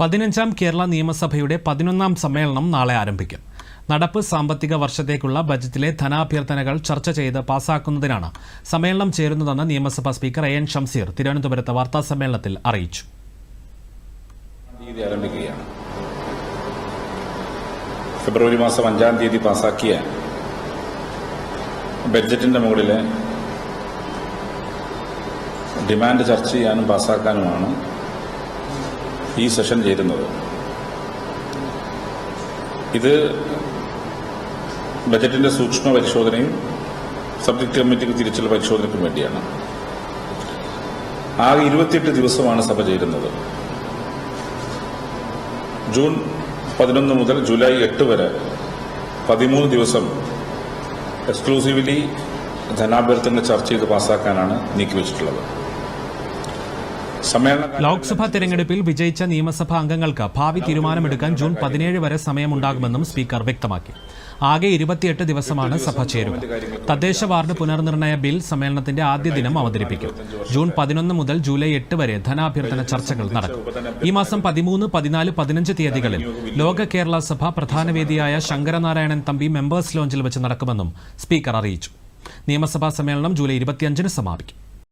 പതിനഞ്ചാം കേരള നിയമസഭയുടെ പതിനൊന്നാം സമ്മേളനം നാളെ ആരംഭിക്കും. നടപ്പ് സാമ്പത്തിക വർഷത്തേക്കുള്ള ബജറ്റിലെ ധനാഭ്യർത്ഥനകൾ ചർച്ച ചെയ്ത് പാസാക്കുന്നതിനാണ് സമ്മേളനം ചേരുന്നതെന്ന് നിയമസഭാ സ്പീക്കർ എ എൻ ഷംസീർ തിരുവനന്തപുരത്ത് വാർത്താസമ്മേളനത്തിൽ അറിയിച്ചു. തീയതി ആരംഭിക്കുകയാണ്. ഫെബ്രുവരി മാസം അഞ്ചാം തീയതി പാസാക്കിയ ബഡ്ജറ്റിന്റെ മുകളിലെ ഡിമാൻഡ് ചർച്ച ചെയ്യാനും പാസാക്കാനുമാണ് ഈ സെഷൻ ചേരുന്നത്. ഇത് ബജറ്റിന്റെ സൂക്ഷ്മ പരിശോധനയും സബ്ജക്ട് കമ്മിറ്റിക്ക് തിരിച്ചുള്ള പരിശോധനയ്ക്കും വേണ്ടിയാണ്. ആകെ ഇരുപത്തിയെട്ട് ദിവസമാണ് സഭ ചേരുന്നത്. ജൂൺ പതിനൊന്ന് മുതൽ ജൂലൈ എട്ട് വരെ പതിമൂന്ന് ദിവസം എക്സ്ക്ലൂസീവ്ലി ധനാഭ്യർത്ഥന ചർച്ച ചെയ്ത് പാസ്സാക്കാനാണ് നീക്കിവച്ചിട്ടുള്ളത്. ലോക്സഭാ തെരഞ്ഞെടുപ്പിൽ വിജയിച്ച നിയമസഭാ അംഗങ്ങൾക്ക് ഭാവി തീരുമാനമെടുക്കാൻ ജൂൺ പതിനേഴ് വരെ സമയമുണ്ടാകുമെന്നും സ്പീക്കർ വ്യക്തമാക്കി. ആകെ ഇരുപത്തിയെട്ട് ദിവസമാണ് സഭ ചേരുക തദ്ദേശ വാർഡ് പുനർനിർണയ ബിൽ സമ്മേളനത്തിന്റെ ആദ്യ ദിനം അവതരിപ്പിക്കും. ജൂൺ പതിനൊന്ന് മുതൽ ജൂലൈ എട്ട് വരെ ധനാഭ്യർത്ഥന ചർച്ചകൾ നടക്കും. ഈ മാസം പതിമൂന്ന് പതിനാല് പതിനഞ്ച് തീയതികളിൽ ലോക കേരള സഭ പ്രധാന വേദിയായ ശങ്കരനാരായണൻ തമ്പി മെമ്പേഴ്സ് ലോഞ്ചിൽ വെച്ച് നടക്കുമെന്നും സ്പീക്കർ അറിയിച്ചു. നിയമസഭാ സമ്മേളനം ജൂലൈ ഇരുപത്തിയഞ്ചിന് സമാപിക്കും.